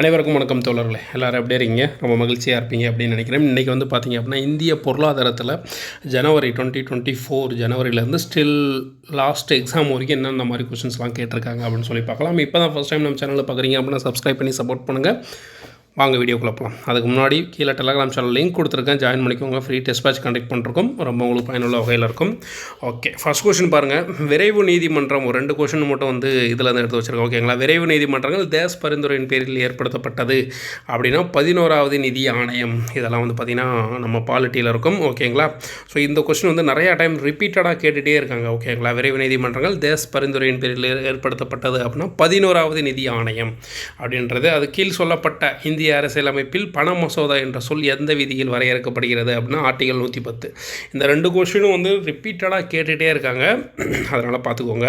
அனைவருக்கும் வணக்கம் தோழர்களே. எல்லோரும் எப்படி இருக்கீங்க? ரொம்ப மகிழ்ச்சியாக இருப்பீங்க அப்படின்னு நினைக்கிறேன். இன்றைக்கி வந்து பார்த்திங்க அப்படின்னா இந்திய பொருளாதாரத்தில் ஜனவரி டுவெண்ட்டி டுவெண்ட்டி ஃபோர் ஜனவரியிலேருந்து ஸ்டில் லாஸ்ட் எக்ஸாம் வரைக்கும் என்னென்ன மாதிரி கொஷின்ஸ்லாம் கேட்டிருக்காங்க அப்படின்னு சொல்லி பார்க்கலாம். இப்போ தான் ஃபஸ்ட் டைம் நம்ம சேனலில் பார்க்குறீங்க அப்படின்னா சப்ஸ்கிரைப் பண்ணி சப்போர்ட் பண்ணுங்கள் வாங்க வீடியோ போகலாம் அதுக்கு முன்னாடி கீழே டெலகிராம் சேனல் லிங்க் கொடுத்துருக்கேன். ஜாயின் பண்ணிக்கோங்க. ஃப்ரீ டெஸ்ட் பேட்ச் கண்டக்ட் பண்ணிருக்கோம் ரொம்ப உங்களுக்கு பயனுள்ள வகையில் இருக்கும். ஓகே ஃபஸ்ட் கொஷின் பாருங்கள் விரைவு நீதிமன்றம் ஒரு ரெண்டு கொஷின் மட்டும் வந்து இதில் இருந்து எடுத்து வச்சுருக்கோம் ஓகேங்களா விரைவு நீதிமன்றங்கள் தேஸ் பரிந்துரையின் பேரில் ஏற்படுத்தப்பட்டது அப்படின்னா பதினோராவது நிதி ஆணையம். இதெல்லாம் வந்து பார்த்திங்கன்னா நம்ம பாலிட்டியில் இருக்கும். ஓகேங்களா ஸோ இந்த கொஷின் வந்து நிறையா டைம் ரிப்பீட்டடாக கேட்டுகிட்டே இருக்காங்க. ஓகேங்களா விரைவு நீதிமன்றங்கள் தேஸ் பரிந்துரையின் பேரில் ஏற்படுத்தப்பட்டது அப்படின்னா பதினோராவது நிதி ஆணையம் அப்படின்றது. அது கீழ் சொல்லப்பட்ட இந்த இந்திய அரசியலமைப்பில் பண மசோதா என்ற சொல் எந்த விதியில் வரையறுக்கப்படுகிறது அப்படின்னா ஆர்டிகல் நூற்றி பத்து. இந்த ரெண்டு கொஷினும் வந்து ரிப்பீட்டடாக கேட்டுகிட்டே இருக்காங்க. அதனால் பார்த்துக்கோங்க.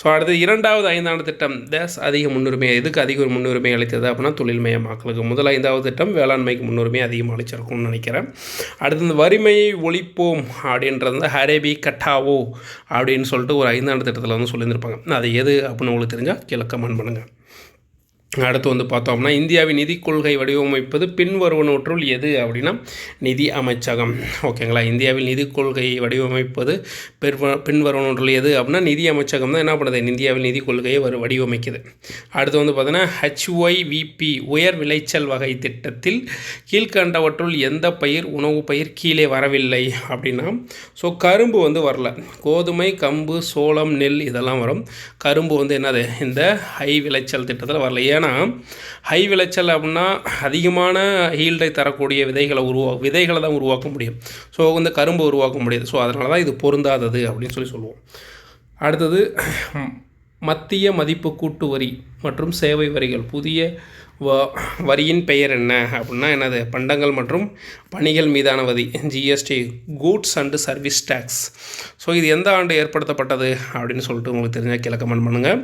ஸோ அடுத்து இரண்டாவது ஐந்தாண்டு திட்டம். தேஸ் அதிக முன்னுரிமை எதுக்கு அதிக ஒரு முன்னுரிமை அளித்தது அப்படின்னா தொழில்மயமாக்கலுக்கு. முதல் ஐந்தாவது திட்டம் வேளாண்மைக்கு முன்னுரிமை அதிகமாக அளிச்சிருக்கும்னு நினைக்கிறேன். அடுத்து இந்த வறுமையை ஒழிப்போம் அப்படின்றது வந்து ஹரேபி கட்டாவோ அப்படின்னு சொல்லிட்டு ஒரு ஐந்தாண்டு திட்டத்தில் வந்து சொல்லியிருந்திருப்பாங்க. அது எது அப்படின்னு உங்களுக்கு தெரிஞ்சால் கீழே கமெண்ட் பண்ணுங்கள் அடுத்து வந்து பார்த்தோம்னா இந்தியாவின் நிதி கொள்கை வடிவமைப்பது பின்வருவனவற்றுள் எது அப்படின்னா நிதி அமைச்சகம். ஓகேங்களா? இந்தியாவில் நிதி கொள்கை வடிவமைப்பது பின்வ பின்வருவனவற்றுள் எது அப்படின்னா நிதி அமைச்சகம் தான் என்ன பண்ணுது? இந்தியாவில் நிதி கொள்கையை வரு வடிவமைக்குது. அடுத்து வந்து பார்த்தோன்னா ஹெச்ஒய்விபி உயர் விளைச்சல் வகை திட்டத்தில் கீழ்கண்டவற்றுள் எந்த பயிர் உணவு பயிர் கீழே வரவில்லை அப்படின்னா ஸோ கரும்பு வந்து வரல. கோதுமை கம்பு சோளம் நெல் இதெல்லாம் வரும். கரும்பு வந்து என்னது? இந்த ஹை விளைச்சல் திட்டத்தில் வரல. ஏன்னா ஹை விளைச்சல் அப்படின்னா அதிகமான ஹீல்டை தரக்கூடிய விதைகளை உருவா விதைகளை தான் உருவாக்க முடியும். ஸோ வந்து கரும்பு உருவாக்க முடியாது. ஸோ அதனால தான் இது பொருந்தாதது அப்படின்னு சொல்லி சொல்லுவோம். அடுத்தது மத்திய மதிப்பு கூட்டு வரி. மற்றும் சேவை வரிகள். புதிய வ வரியின் பெயர் என்ன? அப்படின்னா என்னது? பண்டங்கள் மற்றும் பணிகள் மீதான வரி. GST goods and service tax so இது எந்த ஆண்டு ஏற்படுத்தப்பட்டது? அப்படின்னு சொல்லிட்டு உங்களுக்கு தெரிஞ்ச கீழே கமெண்ட் பண்ணுங்கள்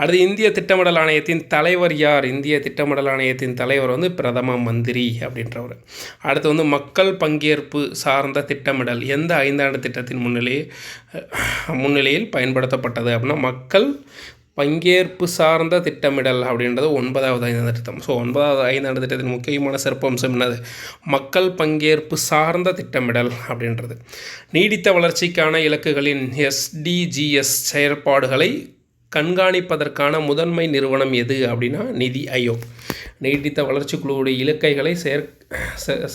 அடுத்து இந்திய திட்டமிடல் ஆணையத்தின் தலைவர் யார்? இந்திய திட்டமிடல் ஆணையத்தின் தலைவர் வந்து பிரதம மந்திரி அப்படின்றவர். அடுத்து வந்து மக்கள் பங்கேற்பு சார்ந்த திட்டமிடல். எந்த ஐந்தாண்டு திட்டத்தின் முன்னிலையே முன்னிலையில் பயன்படுத்தப்பட்டது? அப்படின்னா மக்கள் பங்கேற்பு சார்ந்த திட்டமிடல் அப்படின்றது ஒன்பதாவது ஐந்தாண்டு திட்டம். ஸோ ஒன்பதாவது ஐந்தாண்டு திட்டத்தின் முக்கியமான சிறப்பம்சம் என்னது? மக்கள் பங்கேற்பு சார்ந்த திட்டமிடல் அப்படின்றது. நீடித்த வளர்ச்சிக்கான இலக்குகளின் எஸ்டிஜிஎஸ் செயற்பாடுகளை கண்காணிப்பதற்கான முதன்மை நிறுவனம் எது அப்படின்னா நிதி ஆயோக். நீடித்த வளர்ச்சி குழுவுடைய இலக்கைகளை செயற்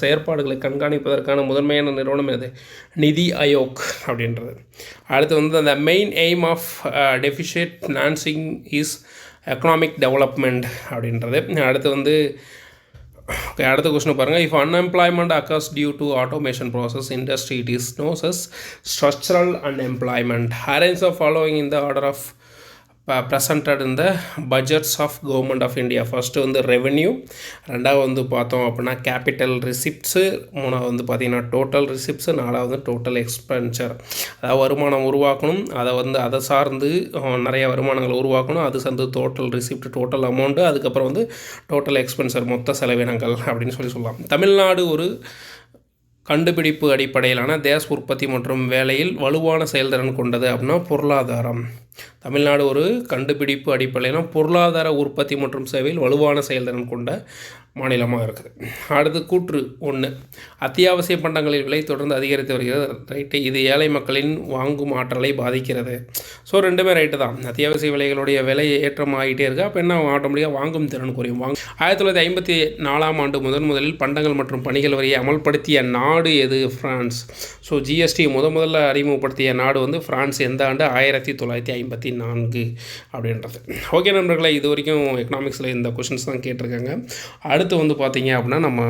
செயற்பாடுகளை கண்காணிப்பதற்கான முதன்மையான நிறுவனம் எது? நிதி அயோக் அப்படின்றது. அடுத்து வந்து அந்த main aim of deficit financing is economic development அப்படின்றது. அடுத்து வந்து ஓகே அடுத்த கொஸ்டின் பாருங்கள் if unemployment occurs due to automation process industry it is known as structural unemployment arrange of following in the order of presented இந்த budgets of government of India first வந்து revenue ரெண்டாவது வந்து பார்த்தோம் அப்படின்னா capital receipts மூணாவது வந்து பார்த்திங்கன்னா total receipts நாலாவது டோட்டல் எக்ஸ்பென்சர் அதாவது வருமானம் உருவாக்கணும் அதை வந்து அதை சார்ந்து நிறைய வருமானங்கள் உருவாக்கணும் அது சார்ந்து டோட்டல் ரிசிப்ட் டோட்டல் அமௌண்ட்டு அதுக்கப்புறம் வந்து டோட்டல் எக்ஸ்பென்சர் மொத்த செலவினங்கள் அப்படின்னு சொல்லி சொல்லலாம். தமிழ்நாடு ஒரு கண்டுபிடிப்பு அடிப்படையிலான தேச உற்பத்தி மற்றும் வேலையில் வலுவான செயல்திறன் கொண்டது அப்படின்னா பொருளாதாரம். தமிழ்நாடு ஒரு கண்டுபிடிப்பு அடிப்படையிலும் பொருளாதார உற்பத்தி மற்றும் சேவையில் வலுவான செயல்திறன் கொண்ட மாநிலமாக இருக்குது. அடுத்து கூற்று ஒன்று அத்தியாவசிய பண்டங்களின் விலை தொடர்ந்து அதிகரித்து வருகிறது. ரைட்டு. இது ஏழை மக்களின் வாங்கும் ஆற்றலை பாதிக்கிறது. ஸோ ரெண்டுமே ரைட்டு தான். அத்தியாவசிய விலைகளுடைய விலை ஏற்றம் ஆகிட்டே இருக்குது அப்போ என்ன ஆட்டோமேட்டிக்காக வாங்கும் திறன் குறையும். வாங்க ஆயிரத்தி தொள்ளாயிரத்தி ஐம்பத்தி நாலாம் ஆண்டு முதன் முதலில் பண்டங்கள் மற்றும் பணிகள் வரியை அமல்படுத்திய நாடு எது? ஃப்ரான்ஸ் ஸோ ஜிஎஸ்டி முத முதல்ல அறிமுகப்படுத்திய நாடு வந்து ஃப்ரான்ஸ் எந்த ஆண்டு? ஆயிரத்தி தொள்ளாயிரத்தி ஐம்பத்தி நான்கு அப்படின்றது. ஓகே நண்பர்களே இது வரைக்கும் எக்கனாமிக்ஸில் இந்த கொஷின்ஸ் தான் கேட்டிருக்காங்க. அடுத்து அடுத்து வந்து பார்த்திங்க அப்படின்னா நம்ம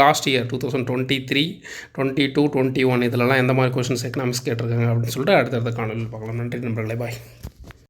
last year two thousand twenty three twenty two twenty one இதிலலாம் எந்த மாதிரி கொஷின்ஸ் எக்கனாமிக்ஸ் கேட்டிருக்காங்க அப்படின்னு சொல்லிட்டு அடுத்தடுத்த காணொலியில் பார்க்கலாம். நன்றி நண்பர்களே பாய்